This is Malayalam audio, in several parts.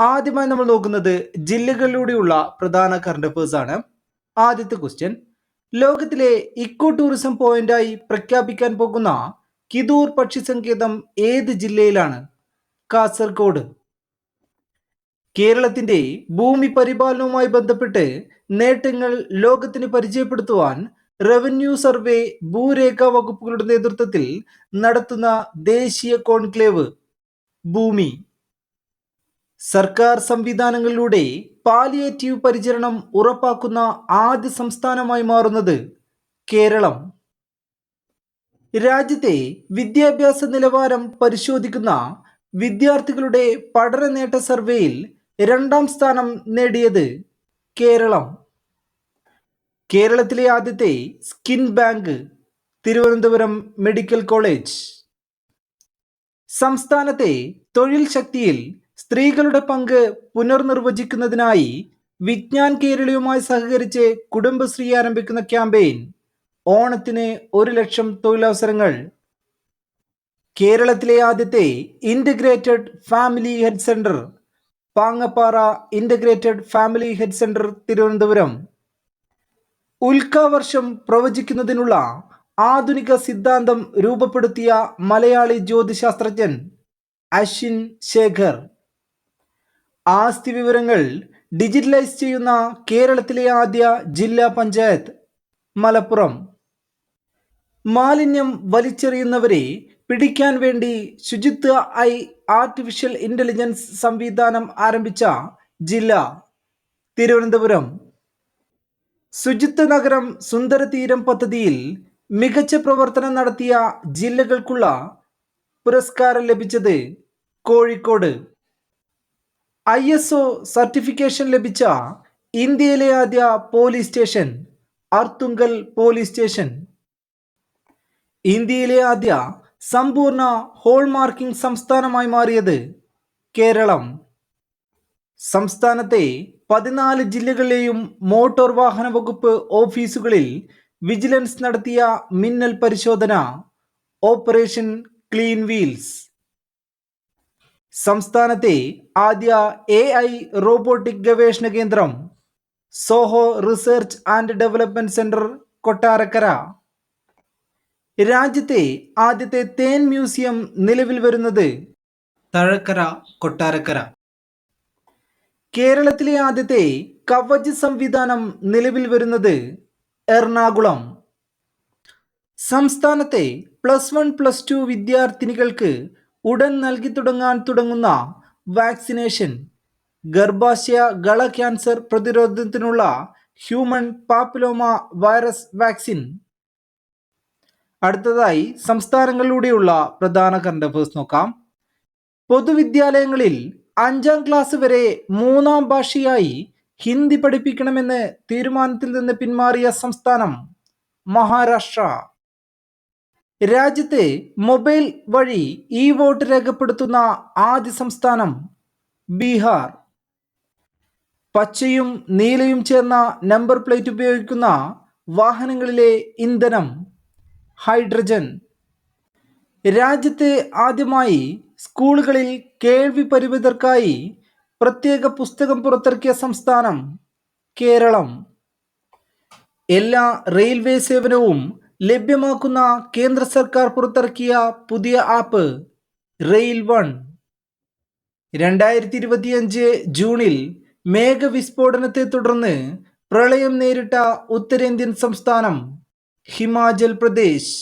ആദ്യമായി നമ്മൾ നോക്കുന്നത് ജില്ലകളിലൂടെയുള്ള പ്രധാന കറണ്ട് അഫേഴ്സ് ആണ്. ആദ്യത്തെ ക്വസ്റ്റ്യൻ ലോകത്തിലെ ഇക്കോ ടൂറിസം പോയിന്റായി പ്രഖ്യാപിക്കാൻ പോകുന്ന കിദൂർ പക്ഷി സങ്കേതം ഏത് ജില്ലയിലാണ്? കാസർഗോഡ്. കേരളത്തിന്റെ ഭൂമി പരിപാലനവുമായി ബന്ധപ്പെട്ട് നേട്ടങ്ങൾ ലോകത്തിന് പരിചയപ്പെടുത്തുവാൻ റവന്യൂ സർവേ ഭൂരേഖ വകുപ്പുകളുടെ നേതൃത്വത്തിൽ നടത്തുന്ന ദേശീയ കോൺക്ലേവ് ഭൂമി. സർക്കാർ സംവിധാനങ്ങളിലൂടെ പാലിയേറ്റീവ് പരിചരണം ഉറപ്പാക്കുന്ന ആദ്യ സംസ്ഥാനമായി മാറുന്നത് കേരളം. രാജ്യത്തെ വിദ്യാഭ്യാസ നിലവാരം പരിശോധിക്കുന്ന വിദ്യാർത്ഥികളുടെ പഠന നേട്ട സർവേയിൽ രണ്ടാം സ്ഥാനം നേടിയത് കേരളം. കേരളത്തിലെ ആദ്യത്തെ skin bank Thiruvananthapuram medical college. സംസ്ഥാനത്തെ തൊഴിൽ ശക്തിയിൽ സ്ത്രീകളുടെ പങ്ക് പുനർനിർവചിക്കുന്നതിനായി വിജ്ഞാൻ കേരളയുമായി സഹകരിച്ച് കുടുംബശ്രീ ആരംഭിക്കുന്ന ക്യാമ്പയിൻ. ഓണത്തിന് ഒരു ലക്ഷം തൊഴിലവസരങ്ങൾ. കേരളത്തിലെ ആദ്യത്തെ integrated family health centre Pangappara integrated family health centre Thiruvananthapuram. ഉൽക്കാവർഷം പ്രവചിക്കുന്നതിനുള്ള ആധുനിക സിദ്ധാന്തം രൂപപ്പെടുത്തിയ മലയാളി ജ്യോതിശാസ്ത്രജ്ഞൻ അശ്വിൻ ശേഖർ. ആസ്തി വിവരങ്ങൾ ഡിജിറ്റലൈസ് ചെയ്യുന്ന കേരളത്തിലെ ആദ്യ ജില്ലാ പഞ്ചായത്ത് മലപ്പുറം. മാലിന്യം വലിച്ചെറിയുന്നവരെ പിടിക്കാൻ വേണ്ടി ശുചിത്വ ഐ ആർട്ടിഫിഷ്യൽ ഇന്റലിജൻസ് സംവിധാനം ആരംഭിച്ച ജില്ല തിരുവനന്തപുരം. ശുചിത്വ നഗരം സുന്ദര തീരം പദ്ധതിയിൽ മികച്ച പ്രവർത്തനം നടത്തിയ ജില്ലകൾക്കുള്ള പുരസ്കാരം ലഭിച്ചത് Kozhikode. I S O certification ലഭിച്ച ഇന്ത്യയിലെ ആദ്യ police station Arthunkal police station. ഇന്ത്യയിലെ ആദ്യ സമ്പൂർണ ഹോൾമാർക്കിംഗ് സംസ്ഥാനമായി മാറിയത് കേരളം. സംസ്ഥാനത്തെ പതിനാല് ജില്ലകളിലെയും മോട്ടോർ വാഹന വകുപ്പ് ഓഫീസുകളിൽ വിജിലൻസ് നടത്തിയ മിന്നൽ പരിശോധന ഓപ്പറേഷൻ ക്ലീൻ വീൽസ്. സംസ്ഥാനത്തെ ആദ്യ എ ഐ റോബോട്ടിക് ഗവേഷണ കേന്ദ്രം Zoho research and development centre Kottarakkara. രാജ്യത്തെ ആദ്യത്തെ തേൻ മ്യൂസിയം നിലവിൽ വരുന്നത് തഴക്കര കൊട്ടാരക്കര. കേരളത്തിലെ ആദ്യത്തെ കവച് സംവിധാനം നിലവിൽ വരുന്നത് എറണാകുളം. സംസ്ഥാനത്തെ പ്ലസ് വൺ പ്ലസ് ടു വിദ്യാർത്ഥിനികൾക്ക് ഉടൻ നൽകി തുടങ്ങാൻ തുടങ്ങുന്ന വാക്സിനേഷൻ ഗർഭാശയ ഗള ക്യാൻസർ പ്രതിരോധത്തിനുള്ള ഹ്യൂമൻ പാപ്പിലോമ വൈറസ് വാക്സിൻ. അടുത്തതായി സംസ്ഥാനങ്ങളിലൂടെയുള്ള പ്രധാന കറണ്ട് നോക്കാം. പൊതുവിദ്യാലയങ്ങളിൽ അഞ്ചാം ക്ലാസ് വരെ മൂന്നാം ഭാഷയായി ഹിന്ദി പഠിപ്പിക്കണമെന്ന് തീരുമാനത്തിൽ നിന്ന് പിന്മാറിയ സംസ്ഥാനം മഹാരാഷ്ട്ര. രാജ്യത്ത് മൊബൈൽ വഴി ഇ വോട്ട് രേഖപ്പെടുത്തുന്ന ആദ്യ സംസ്ഥാനം ബീഹാർ. പച്ചയും നീലയും ചേർന്ന നമ്പർ പ്ലേറ്റ് ഉപയോഗിക്കുന്ന വാഹനങ്ങളിലെ ഇന്ധനം ഹൈഡ്രജൻ. രാജ്യത്തെ ആദ്യമായി സ്കൂളുകളിൽ കേൾവി പരിമിതർക്കായി പ്രത്യേക പുസ്തകം പുറത്തിറക്കിയ സംസ്ഥാനം കേരളം. എല്ലാ റെയിൽവേ സേവനവും ലഭ്യമാക്കുന്ന കേന്ദ്ര സർക്കാർ പുറത്തിറക്കിയ പുതിയ ആപ്പ് റെയിൽ വൺ. രണ്ടായിരത്തി ഇരുപത്തിയഞ്ച് ജൂണിൽ മേഘവിസ്ഫോടനത്തെ തുടർന്ന് പ്രളയം നേരിട്ട ഉത്തരേന്ത്യൻ സംസ്ഥാനം ഹിമാചൽ പ്രദേശ്.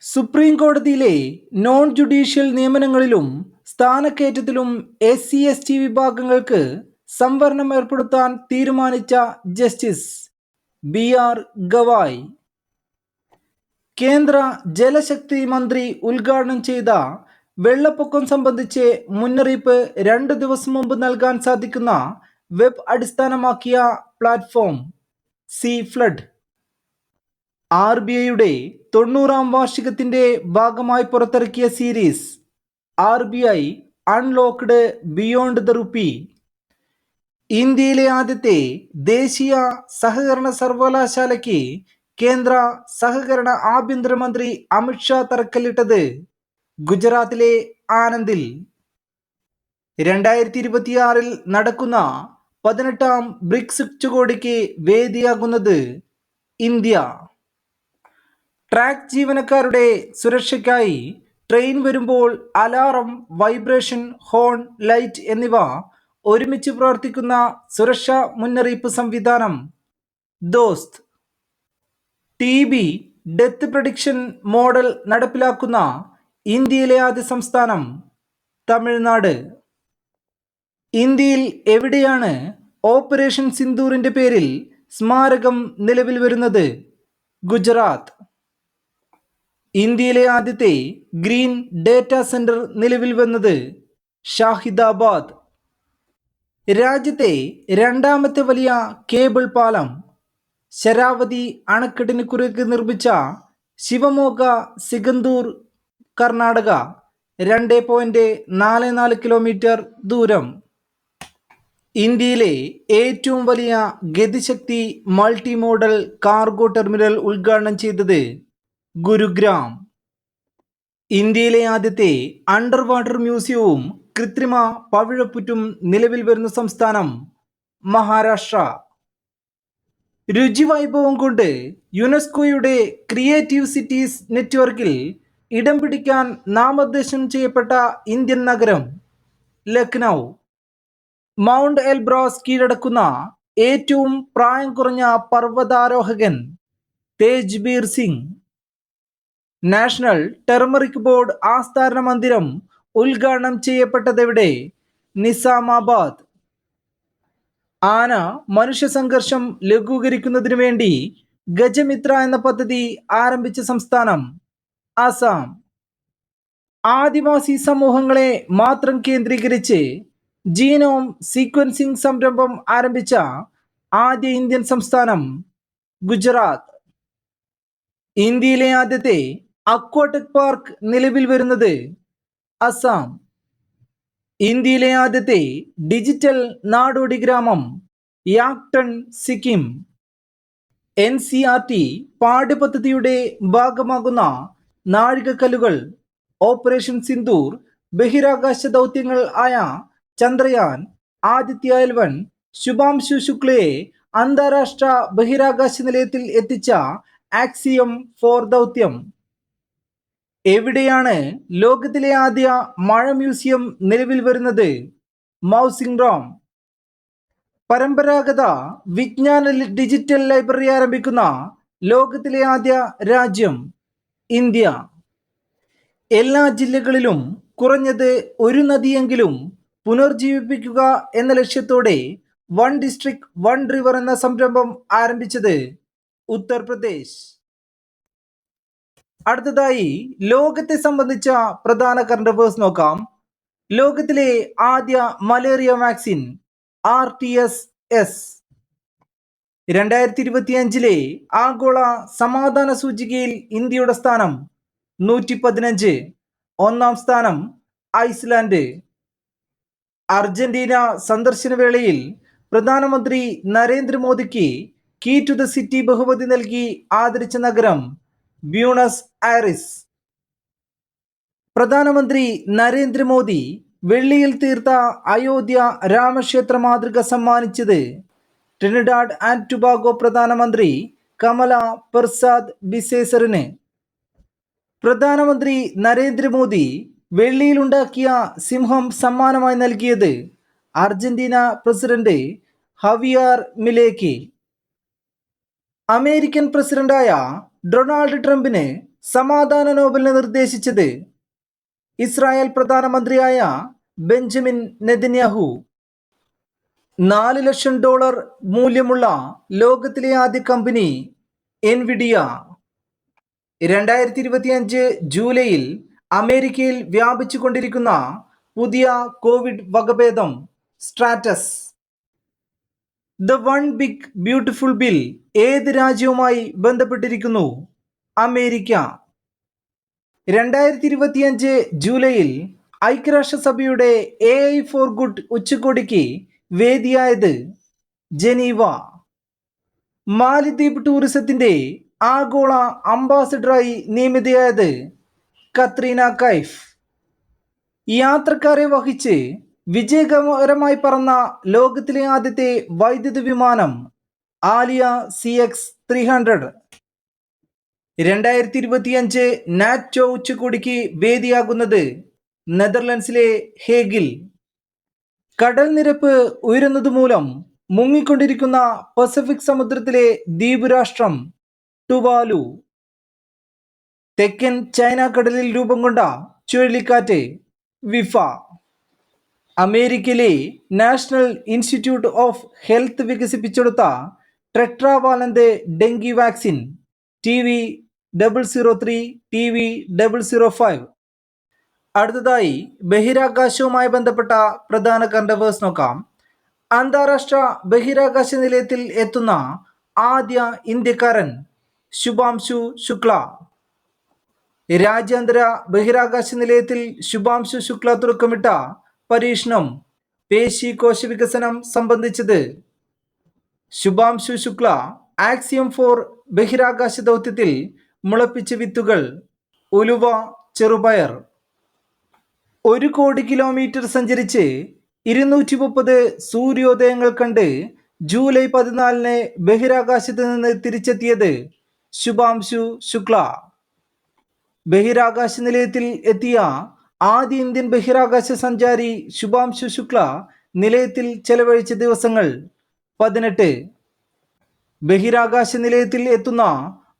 സുപ്രീം കോടതിയിലെ നോൺ ജുഡീഷ്യൽ നിയമനങ്ങളിലും സ്ഥാനക്കയറ്റത്തിലും എസ് സി എസ് ടി വിഭാഗങ്ങൾക്ക് സംവരണം ഏർപ്പെടുത്താൻ തീരുമാനിച്ച ജസ്റ്റിസ് ബി ആർ ഗവായ്. കേന്ദ്ര ജലശക്തി മന്ത്രി ഉദ്ഘാടനം ചെയ്ത വെള്ളപ്പൊക്കം സംബന്ധിച്ച് മുന്നറിയിപ്പ് രണ്ട് ദിവസം മുമ്പ് നൽകാൻ സാധിക്കുന്ന web അടിസ്ഥാനമാക്കിയ platform C flood. R B ഐയുടെ തൊണ്ണൂറാം വാർഷികത്തിന്റെ ഭാഗമായി പുറത്തിറക്കിയ series R B I unlocked beyond the rupee. ഇന്ത്യയിലെ ആദ്യത്തെ ദേശീയ സഹകരണ സർവകലാശാലയ്ക്ക് കേന്ദ്ര സഹകരണ ആഭ്യന്തരമന്ത്രി അമിത്ഷാ തറക്കല്ലിട്ടത് ഗുജറാത്തിലെ ആനന്ദിൽ. രണ്ടായിരത്തി ഇരുപത്തിയാറിൽ നടക്കുന്ന പതിനെട്ടാം ബ്രിക്സ് ഉച്ചകോടിക്ക് വേദിയാകുന്നത് ഇന്ത്യ. ട്രാക്ക് ജീവനക്കാരുടെ സുരക്ഷയ്ക്കായി ട്രെയിൻ വരുമ്പോൾ അലാറം വൈബ്രേഷൻ ഹോൺ ലൈറ്റ് എന്നിവ ഒരുമിച്ച് പ്രവർത്തിക്കുന്ന സുരക്ഷാ മുന്നറിയിപ്പ് സംവിധാനം Dost T B death prediction model നടപ്പിലാക്കുന്ന ഇന്ത്യയിലെ ആദ്യ സംസ്ഥാനം തമിഴ്നാട്. ഇന്ത്യയിൽ എവിടെയാണ് ഓപ്പറേഷൻ സിന്ദൂറിന്റെ പേരിൽ സ്മാരകം നിലവിൽ വരുന്നത്? ഗുജറാത്ത്. ഇന്ത്യയിലെ ആദ്യത്തെ ഗ്രീൻ ഡേറ്റ സെന്റർ നിലവിൽ വന്നത് ഷാഹിദാബാദ്. രാജ്യത്തെ രണ്ടാമത്തെ വലിയ കേബിൾ പാലം ശരാവതി അണക്കെട്ടിന് കുറുക്ക് നിർമ്മിച്ച ശിവമോഗ സിഗന്തൂർ കർണാടക രണ്ട് പോയിന്റ് നാല് നാല് കിലോമീറ്റർ ദൂരം. ഇന്ത്യയിലെ ഏറ്റവും വലിയ Gatishakti multi modal cargo terminal ഉദ്ഘാടനം ചെയ്തത് ഗുരുഗ്രാം. ഇന്ത്യയിലെ ആദ്യത്തെ അണ്ടർ വാട്ടർ മ്യൂസിയവും കൃത്രിമ പവിഴപ്പുറ്റും നിലവിൽ വരുന്ന സംസ്ഥാനം മഹാരാഷ്ട്ര. രുചിവൈഭവം കൊണ്ട് യുനെസ്കോയുടെ ക്രിയേറ്റീവ് സിറ്റീസ് നെറ്റ്വർക്കിൽ ഇടം പിടിക്കാൻ നാമനിർദ്ദേശം ചെയ്യപ്പെട്ട ഇന്ത്യൻ നഗരം ലക്നൗ. മൗണ്ട് എൽബ്രോസ് കീഴടക്കുന്ന ഏറ്റവും പ്രായം കുറഞ്ഞ പർവതാരോഹകൻ Tejbir Singh. National turmeric board ആസ്ഥാന മന്ദിരം ഉദ്ഘാടനം ചെയ്യപ്പെട്ടതെവിടെ? നിസാമാബാദ്. ആന മനുഷ്യ സംഘർഷം ലഘൂകരിക്കുന്നതിനു വേണ്ടി ഗജമിത്ര എന്ന പദ്ധതി ആരംഭിച്ച സംസ്ഥാനം ആസാം. ആദിവാസി സമൂഹങ്ങളെ മാത്രം കേന്ദ്രീകരിച്ച് ജീനോം സീക്വൻസിംഗ് സംരംഭം ആരംഭിച്ച ആദ്യ ഇന്ത്യൻ സംസ്ഥാനം ഗുജറാത്ത്. ഇന്ത്യയിലെ ആദ്യത്തെ അക്വാട്ടിക് പാർക്ക് നിലവിൽ വരുന്നത് അസം ഇന്ത്യയിലെ ആദ്യത്തെ ഡിജിറ്റൽ നാടോടി ഗ്രാമം Yakten Sikkim. N C R T പാഠ്യപദ്ധതിയുടെ ഭാഗമാകുന്ന നാഴികക്കല്ലുകൾ ഓപ്പറേഷൻ സിന്ദൂർ ബഹിരാകാശ ദൗത്യങ്ങൾ ആയ ചന്ദ്രയാൻ ആദിത്യ എൽവൻ ശുഭാംശു ശുക്ലയെ അന്താരാഷ്ട്ര ബഹിരാകാശ നിലയത്തിൽ എത്തിച്ച ആക്സിയം ഫോർ ദൗത്യം. എവിടെയാണ് ലോകത്തിലെ ആദ്യ മഴ മ്യൂസിയം നിലവിൽ വരുന്നത്? മൗസിംഗ് റോം പരമ്പരാഗത വിജ്ഞാന ഡിജിറ്റൽ ലൈബ്രറി ആരംഭിക്കുന്ന ലോകത്തിലെ ആദ്യ രാജ്യം ഇന്ത്യ. എല്ലാ ജില്ലകളിലും കുറഞ്ഞത് ഒരു നദിയെങ്കിലും പുനർജീവിപ്പിക്കുക എന്ന ലക്ഷ്യത്തോടെ വൺ ഡിസ്ട്രിക്ട് വൺ റിവർ എന്ന സംരംഭം ആരംഭിച്ചത് ഉത്തർപ്രദേശ്. അടുത്തതായി ലോകത്തെ സംബന്ധിച്ച പ്രധാന കറണ്ട് അഫേഴ്സ് നോക്കാം. ലോകത്തിലെ ആദ്യ malaria vaccine R T S S രണ്ടായിരത്തി ഇരുപത്തി അഞ്ചിലെ ആഗോള സമാധാന സൂചികയിൽ ഇന്ത്യയുടെ സ്ഥാനം നൂറ്റി പതിനഞ്ച് ഒന്നാം സ്ഥാനം ഐസ്ലാൻഡ്. അർജന്റീന സന്ദർശന വേളയിൽ പ്രധാനമന്ത്രി നരേന്ദ്രമോദിക്ക് കീ ടു ദ സിറ്റി ബഹുമതി നൽകി ആദരിച്ച നഗരം ബ്യൂണസ് ഐറിസ് പ്രധാനമന്ത്രി നരേന്ദ്രമോദി വെള്ളിയിൽ തീർത്ത അയോധ്യ രാമക്ഷേത്ര മാതൃക സമ്മാനിച്ചത് ട്രിനിഡാഡ് ആൻഡ് ടുബാഗോ പ്രധാനമന്ത്രി കമല പ്രസാദ് ബിസേസറിന്. പ്രധാനമന്ത്രി നരേന്ദ്രമോദി വെള്ളിയിലുണ്ടാക്കിയ സിംഹം സമ്മാനമായി നൽകിയത് അർജന്റീന പ്രസിഡന്റ് ഹവിയാർ മിലേക്ക്. അമേരിക്കൻ പ്രസിഡന്റായ ഡൊണാൾഡ് ട്രംപിനെ സമാധാന നോബലിന് നിർദ്ദേശിച്ചത് ഇസ്രായേൽ പ്രധാനമന്ത്രിയായ ബെഞ്ചമിൻ നെതിന്യാഹു. നാല് ലക്ഷം ഡോളർ മൂല്യമുള്ള ലോകത്തിലെ ആദ്യ കമ്പനി എൻവിഡിയ. രണ്ടായിരത്തി ഇരുപത്തിയഞ്ച് ജൂലൈയിൽ അമേരിക്കയിൽ വ്യാപിച്ചു കൊണ്ടിരിക്കുന്ന പുതിയ കോവിഡ് വകഭേദം Stratus. The one big beautiful bill ഏത് രാജ്യവുമായി ബന്ധപ്പെട്ടിരിക്കുന്നു? അമേരിക്ക. രണ്ടായിരത്തി ഇരുപത്തിയഞ്ച് ജൂലൈയിൽ ഐക്യരാഷ്ട്രസഭയുടെ എ ഐ ഫോർ ഗുഡ് ഉച്ചകോടിക്ക് വേദിയായത് ജനീവ. മാലിദ്വീപ് ടൂറിസത്തിന്റെ ആഗോള അംബാസിഡറായി നിയമിതയായത് കത്രീന കൈഫ്. യാത്രക്കാരെ വഹിച്ച് വിജയകരമായി പറന്ന ലോകത്തിലെ ആദ്യത്തെ വൈദ്യുത വിമാനം Alia C X three hundred രണ്ടായിരത്തി ഇരുപത്തിയഞ്ച് നാറ്റോ ഉച്ചകോടിക്ക് വേദിയാകുന്നത് നെതർലൻഡ്സിലെ ഹേഗിൽ. കടൽ നിരപ്പ് ഉയരുന്നത് മൂലം മുങ്ങിക്കൊണ്ടിരിക്കുന്ന പസഫിക് സമുദ്രത്തിലെ ദ്വീപ് രാഷ്ട്രം ടുവാലു. തെക്കൻ ചൈന കടലിൽ രൂപം കൊണ്ട ചുഴലിക്കാറ്റ് വിഫ. അമേരിക്കയിലെ നാഷണൽ ഇൻസ്റ്റിറ്റ്യൂട്ട് ഓഫ് ഹെൽത്ത് വികസിപ്പിച്ചെടുത്ത tetravalent dengue vaccine T V double zero three T V double zero five. അടുത്തതായി ബഹിരാകാശവുമായി ബന്ധപ്പെട്ട പ്രധാന കണ്ടവേഴ്സ് നോക്കാം. അന്താരാഷ്ട്ര ബഹിരാകാശ നിലയത്തിൽ എത്തുന്ന ആദ്യ ഇന്ത്യക്കാരൻ ശുഭാംശു ശുക്ല. രാജ്യാന്തര ബഹിരാകാശ നിലയത്തിൽ ശുഭാംശു ശുക്ല തുടക്കമിട്ട പരീക്ഷണം പേശി കോശ വികസനം സംബന്ധിച്ചത്. ശുഭാംശു ശുക്ല ആക്സിയം ഫോർ ബഹിരാകാശ ദൗത്യത്തിൽ മുളപ്പിച്ച വിത്തുകൾ ഉലുവ ചെറുപയർ. ഒരു കോടി കിലോമീറ്റർ സഞ്ചരിച്ച് ഇരുന്നൂറ്റി മുപ്പത് സൂര്യോദയങ്ങൾ കണ്ട് ജൂലൈ പതിനാലിന് ബഹിരാകാശത്ത് നിന്ന് തിരിച്ചെത്തിയത് ശുഭാംശു ശുക്ല. ബഹിരാകാശ നിലയത്തിൽ എത്തിയ ആദ്യ ഇന്ത്യൻ ബഹിരാകാശ സഞ്ചാരി ശുഭാംശു ശുക്ല നിലയത്തിൽ ചെലവഴിച്ച ദിവസങ്ങൾ പതിനെട്ട്. ബഹിരാകാശ നിലയത്തിൽ എത്തുന്ന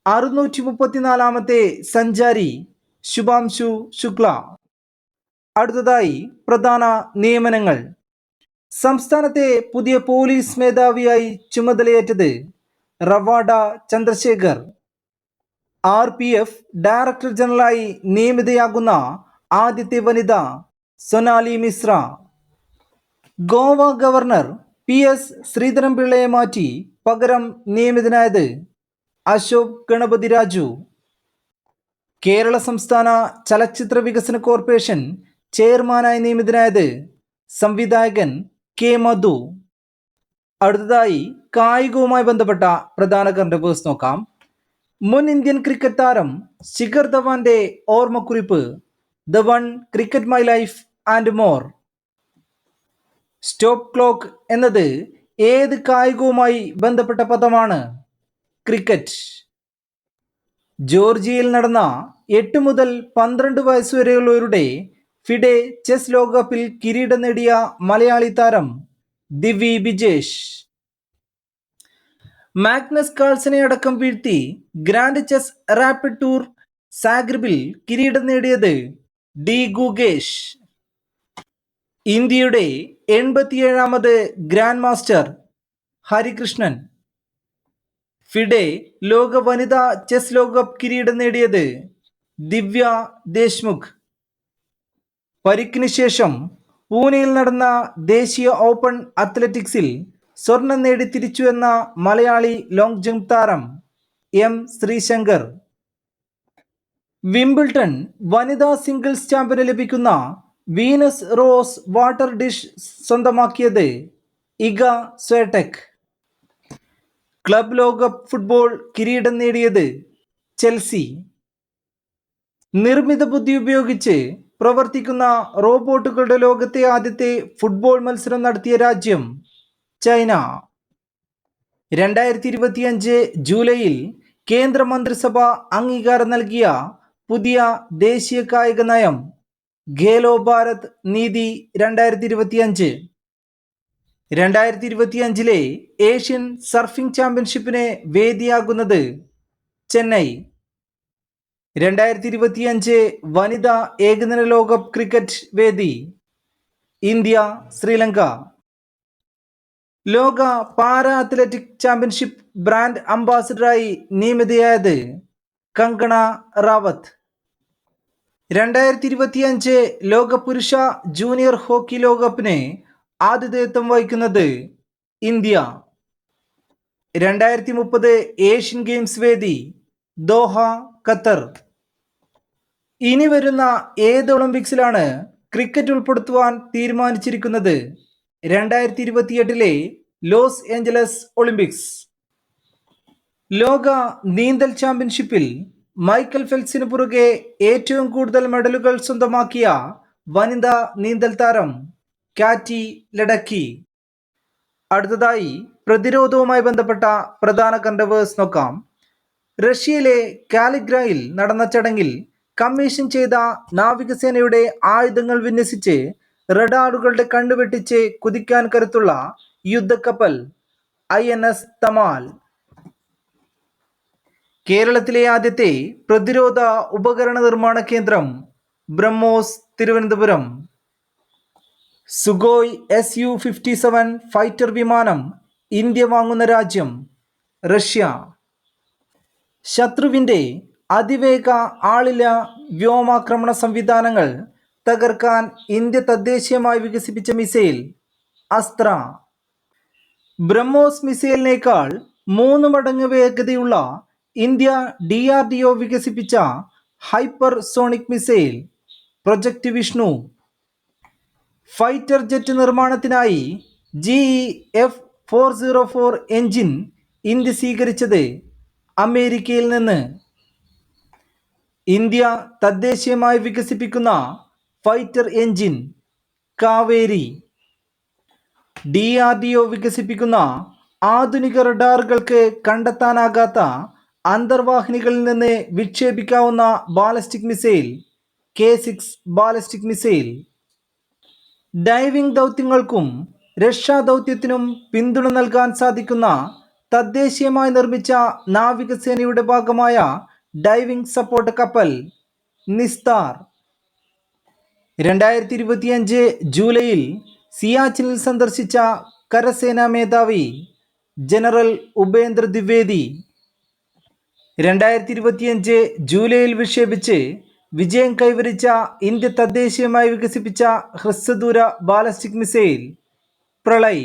അറുന്നൂറ്റി മുപ്പത്തിനാലാമത്തെ സഞ്ചാരി ശുഭാംശു ശുക്ല. അടുത്തതായി പ്രധാന നിയമനങ്ങൾ. സംസ്ഥാനത്തെ പുതിയ പോലീസ് മേധാവിയായി ചുമതലയേറ്റത് Ravada Chandrasekhar. R P F director ജനറലായി നിയമിതയാകുന്ന ആദ്യത്തെ വനിത Sonali Mishra. Goa governor P S ശ്രീധരൻപിള്ളയെ മാറ്റി പകരം നിയമിതനായത് അശോക് ഗണപതി രാജു. കേരള സംസ്ഥാന ചലച്ചിത്ര വികസന കോർപ്പറേഷൻ ചെയർമാനായി നിയമിതനായത് സംവിധായകൻ കെ മധു. അടുത്തതായി കായികവുമായി ബന്ധപ്പെട്ട പ്രധാന കണ്ടവേഴ്സ് നോക്കാം. മുൻ ഇന്ത്യൻ ക്രിക്കറ്റ് താരം ശിഖർ ധവാന്റെ ഓർമ്മക്കുറിപ്പ് the one cricket my life and more stop clock എന്നത് ഏത് കായികവുമായി ബന്ധപ്പെട്ട പദമാണ്? ക്രിക്കറ്റ്. ജോർജിയയിൽ നടന്ന എട്ട് മുതൽ പന്ത്രണ്ട് വയസ്സുവരെയുള്ളവരുടെ ഫിഡെ ചെസ് ലോകകപ്പിൽ കിരീടം നേടിയ മലയാളി താരം ദിവി ബിജേഷ്. മാഗ്നസ് കാൾസനെ അടക്കം വീഴ്ത്തി ഗ്രാൻഡ് ചെസ് റാപ്പിഡ് ടൂർ സാഗ്രിബിൽ കിരീടം നേടിയത് ഡി ഗുഗേഷ്. ഇന്ത്യയുടെ എൺപത്തിയേഴാമത് ഗ്രാൻഡ് മാസ്റ്റർ ഹരികൃഷ്ണൻ. ഫിഡെ ലോക വനിതാ ചെസ് ലോകകപ്പ് കിരീടം നേടിയത് ദിവ്യ ദേശ്മുഖ്. പരിക്കിന് ശേഷം പൂനെയിൽ നടന്ന ദേശീയ ഓപ്പൺ അത്ലറ്റിക്സിൽ സ്വർണം നേടി തിരിച്ചു എന്ന മലയാളി ലോങ് ജംപ് താരം എം ശ്രീശങ്കർ. വിംബിൾട്ടൺ വനിതാ സിംഗിൾസ് ചാമ്പ്യന് ലഭിക്കുന്ന വീനസ് റോസ് വാട്ടർ ഡിഷ് സ്വന്തമാക്കിയത് ഇഗ സ്വേടെക് ക്ലബ് ലോകകപ്പ് ഫുട്ബോൾ കിരീടം നേടിയത് ചെൽസി. നിർമ്മിത ബുദ്ധി ഉപയോഗിച്ച് പ്രവർത്തിക്കുന്ന റോബോട്ടുകളുടെ ലോകത്തെ ആദ്യത്തെ ഫുട്ബോൾ മത്സരം നടത്തിയ രാജ്യം ചൈന. രണ്ടായിരത്തി ഇരുപത്തിയഞ്ച് ജൂലൈയിൽ കേന്ദ്രമന്ത്രിസഭ അംഗീകാരം നൽകിയ പുതിയ ദേശീയ കായിക നയം ഖേലോ ഭാരത് നീതി രണ്ടായിരത്തി ഇരുപത്തിയഞ്ച് രണ്ടായിരത്തി ഇരുപത്തിയഞ്ചിലെ ഏഷ്യൻ സർഫിംഗ് ചാമ്പ്യൻഷിപ്പിനെ വേദിയാകുന്നത് ചെന്നൈ. രണ്ടായിരത്തി ഇരുപത്തിയഞ്ച് വനിതാ ഏകദിന ലോകകപ്പ് ക്രിക്കറ്റ് വേദി ഇന്ത്യ ശ്രീലങ്ക. ലോക പാരാ അത്ലറ്റിക് ചാമ്പ്യൻഷിപ്പ് ബ്രാൻഡ് അംബാസിഡറായി നിയമിതയായത് കങ്കണ റാവത്ത്. രണ്ടായിരത്തി ഇരുപത്തിയഞ്ച് ലോക പുരുഷ ജൂനിയർ ഹോക്കി ലോകകപ്പിന് ആതിഥേയത്വം വഹിക്കുന്നത് ഇന്ത്യ. രണ്ടായിരത്തി മുപ്പത് ഏഷ്യൻ ഗെയിംസ് വേദി ദോഹ ഖത്തർ. ഇനി വരുന്ന ഏത് ഒളിമ്പിക്സിലാണ് ക്രിക്കറ്റ് ഉൾപ്പെടുത്തുവാൻ തീരുമാനിച്ചിരിക്കുന്നത്? രണ്ടായിരത്തി ഇരുപത്തിയെട്ടിലെ ലോസ് ഏഞ്ചലസ് ഒളിമ്പിക്സ്. ലോക നീന്തൽ ചാമ്പ്യൻഷിപ്പിൽ മൈക്കൽ ഫെൽസിന് പുറകെ ഏറ്റവും കൂടുതൽ മെഡലുകൾ സ്വന്തമാക്കിയ വനിതാ നീന്തൽ താരം കാറ്റി ലഡക്കി. അടുത്തതായി പ്രതിരോധവുമായി ബന്ധപ്പെട്ട പ്രധാന കണ്ടവേഴ്സ് നോക്കാം. റഷ്യയിലെ കാലിഗ്രയിൽ നടന്ന ചടങ്ങിൽ കമ്മീഷൻ ചെയ്ത നാവികസേനയുടെ ആയുധങ്ങൾ വിന്യസിച്ച് റഡാറുകളുടെ കണ്ണുവെട്ടിച്ച് കുതിക്കാൻ കരുത്തുള്ള യുദ്ധക്കപ്പൽ ഐ എൻ എസ് തമാൽ. കേരളത്തിലെ ആദ്യത്തെ പ്രതിരോധ ഉപകരണ നിർമ്മാണ കേന്ദ്രം BrahMos Thiruvananthapuram. Sukhoi S U fifty seven fighter വിമാനം ഇന്ത്യ വാങ്ങുന്ന രാജ്യം റഷ്യ. ശത്രുവിന്റെ അതിവേഗ ആളില വ്യോമാക്രമണ സംവിധാനങ്ങൾ തകർക്കാൻ ഇന്ത്യ തദ്ദേശീയമായി വികസിപ്പിച്ച മിസൈൽ അസ്ത്ര. ബ്രഹ്മോസ് മിസൈലിനേക്കാൾ മൂന്ന് മടങ്ങ് വേഗതയുള്ള India D R D O വികസിപ്പിച്ച hypersonic missile project Vishnu. Fighter jet നിർമ്മാണത്തിനായി G F four zero four engine India സ്വീകരിച്ചത് അമേരിക്കയിൽ നിന്ന്. ഇന്ത്യ തദ്ദേശീയമായി വികസിപ്പിക്കുന്ന fighter engine Kaveri. D R D O വികസിപ്പിക്കുന്ന ആധുനിക റഡാറുകൾക്ക് കണ്ടെത്താനാകാത്ത അന്തർവാഹിനികളിൽ നിന്ന് വിക്ഷേപിക്കാവുന്ന ballistic missile K six ballistic missile diving ദൗത്യങ്ങൾക്കും രക്ഷാ ദൗത്യത്തിനും പിന്തുണ നൽകാൻ സാധിക്കുന്ന തദ്ദേശീയമായി നിർമ്മിച്ച നാവികസേനയുടെ ഭാഗമായ ഡൈവിംഗ് സപ്പോർട്ട് കപ്പൽ നിസ്താർ. രണ്ടായിരത്തി ഇരുപത്തിയഞ്ച് ജൂലൈയിൽ സിയാച്ചിനിൽ സന്ദർശിച്ച കരസേനാ മേധാവി ജനറൽ ഉപേന്ദ്ര ദ്വിവേദി രണ്ടായിരത്തി ഇരുപത്തിയഞ്ച് ജൂലൈയിൽ വിക്ഷേപിച്ച് വിജയം കൈവരിച്ച ഇന്ത്യ തദ്ദേശീയമായി വികസിപ്പിച്ച ഹ്രസ്വദൂര ബാലസ്റ്റിക് മിസൈൽ പ്രളയ്.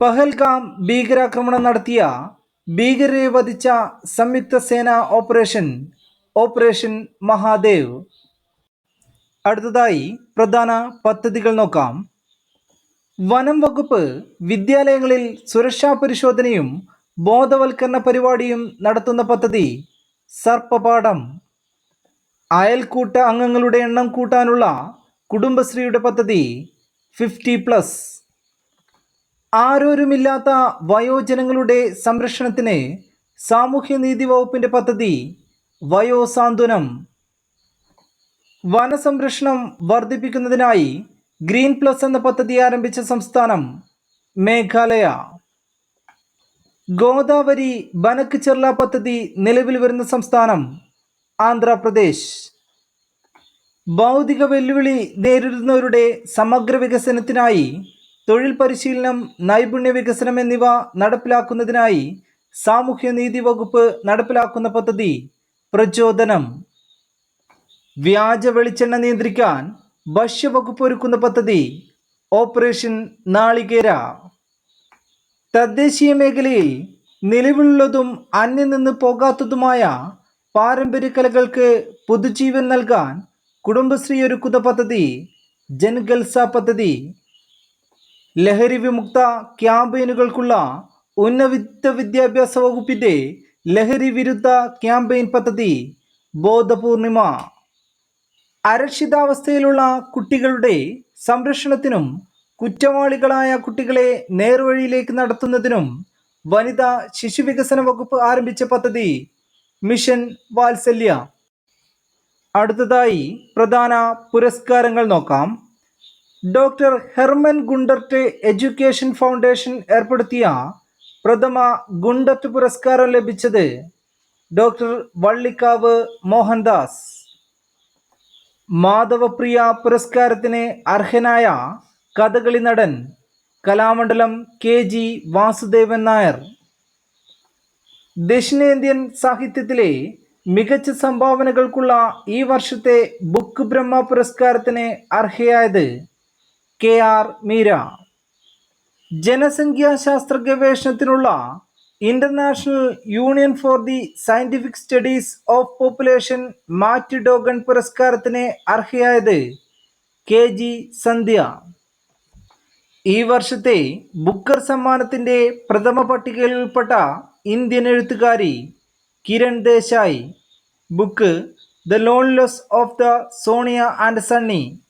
പഹൽഗാം ഭീകരാക്രമണം നടത്തിയ ഭീകരരെ വധിച്ച സംയുക്ത സേന ഓപ്പറേഷൻ ഓപ്പറേഷൻ മഹാദേവ്. അടുത്തതായി പ്രധാന പദ്ധതികൾ നോക്കാം. വനം വകുപ്പ് വിദ്യാലയങ്ങളിൽ സുരക്ഷാ പരിശോധനയും ബോധവൽക്കരണ പരിപാടിയും നടത്തുന്ന പദ്ധതി സർപ്പപാഠം. അയൽക്കൂട്ട അംഗങ്ങളുടെ എണ്ണം കൂട്ടാനുള്ള കുടുംബശ്രീയുടെ പദ്ധതി ഫിഫ്റ്റി പ്ലസ്. ആരോരുമില്ലാത്ത വയോജനങ്ങളുടെ സംരക്ഷണത്തിന് സാമൂഹ്യനീതി വകുപ്പിന്റെ പദ്ധതി വയോസാന്ത്വനം. വനസംരക്ഷണം വർദ്ധിപ്പിക്കുന്നതിനായി ഗ്രീൻ പ്ലസ് എന്ന പദ്ധതി ആരംഭിച്ച സംസ്ഥാനം മേഘാലയ. ഗോദാവരി ബനക്ക് ചെർല പദ്ധതി നിലവിൽ വരുന്ന സംസ്ഥാനം ആന്ധ്രാപ്രദേശ്. ഭൗതിക വെല്ലുവിളി നേരിടുന്നവരുടെ സമഗ്ര വികസനത്തിനായി തൊഴിൽ പരിശീലനം നൈപുണ്യ വികസനം എന്നിവ നടപ്പിലാക്കുന്നതിനായി സാമൂഹ്യനീതി വകുപ്പ് നടപ്പിലാക്കുന്ന പദ്ധതി പ്രചോദനം. വ്യാജ വെളിച്ചെണ്ണ നിയന്ത്രിക്കാൻ ഭക്ഷ്യവകുപ്പ് ഒരുക്കുന്ന പദ്ധതി ഓപ്പറേഷൻ നാളികേര. തദ്ദേശീയ മേഖലയിൽ നിലവിലുള്ളതും അന്യം നിന്ന് പോകാത്തതുമായ പാരമ്പര്യ കലകൾക്ക് പുതുജീവൻ നൽകാൻ കുടുംബശ്രീ ഒരുക്കുന്ന പദ്ധതി ജൻഗൽസ പദ്ധതി ലഹരി വിമുക്ത ക്യാമ്പയിനുകൾക്കുള്ള ഉന്നത വിദ്യാഭ്യാസ വകുപ്പിന്റെ ലഹരി വിരുദ്ധ ക്യാമ്പയിൻ പദ്ധതി ബോധപൂർണിമ. അരക്ഷിതാവസ്ഥയിലുള്ള കുട്ടികളുടെ സംരക്ഷണത്തിനും കുറ്റവാളികളായ കുട്ടികളെ നേർവഴിയിലേക്ക് നടത്തുന്നതിനും വനിതാ ശിശുവികസന വകുപ്പ് ആരംഭിച്ച പദ്ധതി മിഷൻ വാത്സല്യ. അടുത്തതായി പ്രധാന പുരസ്കാരങ്ങൾ നോക്കാം. Doctor Hermann Gundert education foundation ഏർപ്പെടുത്തിയ പ്രഥമ ഗുണ്ടർട്ട് പുരസ്കാരം ലഭിച്ചത് ഡോക്ടർ വള്ളിക്കാവ് മോഹൻദാസ്. മാധവപ്രിയ പുരസ്കാരത്തിന് അർഹനായ കഥകളി നടൻ കലാമണ്ഡലം കെ ജി വാസുദേവൻ നായർ. ദക്ഷിണേന്ത്യൻ സാഹിത്യത്തിലെ മികച്ച സംഭാവനകൾക്കുള്ള ഈ വർഷത്തെ ബുക്ക് ബ്രഹ്മ പുരസ്കാരത്തിന് അർഹയായത് കെ ആർ മീര. ജനസംഖ്യാശാസ്ത്ര ഗവേഷണത്തിനുള്ള international union for the scientific studies of population Mattei Dogan പുരസ്കാരത്തിന് അർഹയായത് കെ ജി സന്ധ്യ. ഈ വർഷത്തെ ബുക്കർ സമ്മാനത്തിന്റെ പ്രഥമ പട്ടികയിൽ ഉൾപ്പെട്ട ഇന്ത്യൻ എഴുത്തുകാരി Kiran Desai. Book the loneliness of the Sonia and Sunny.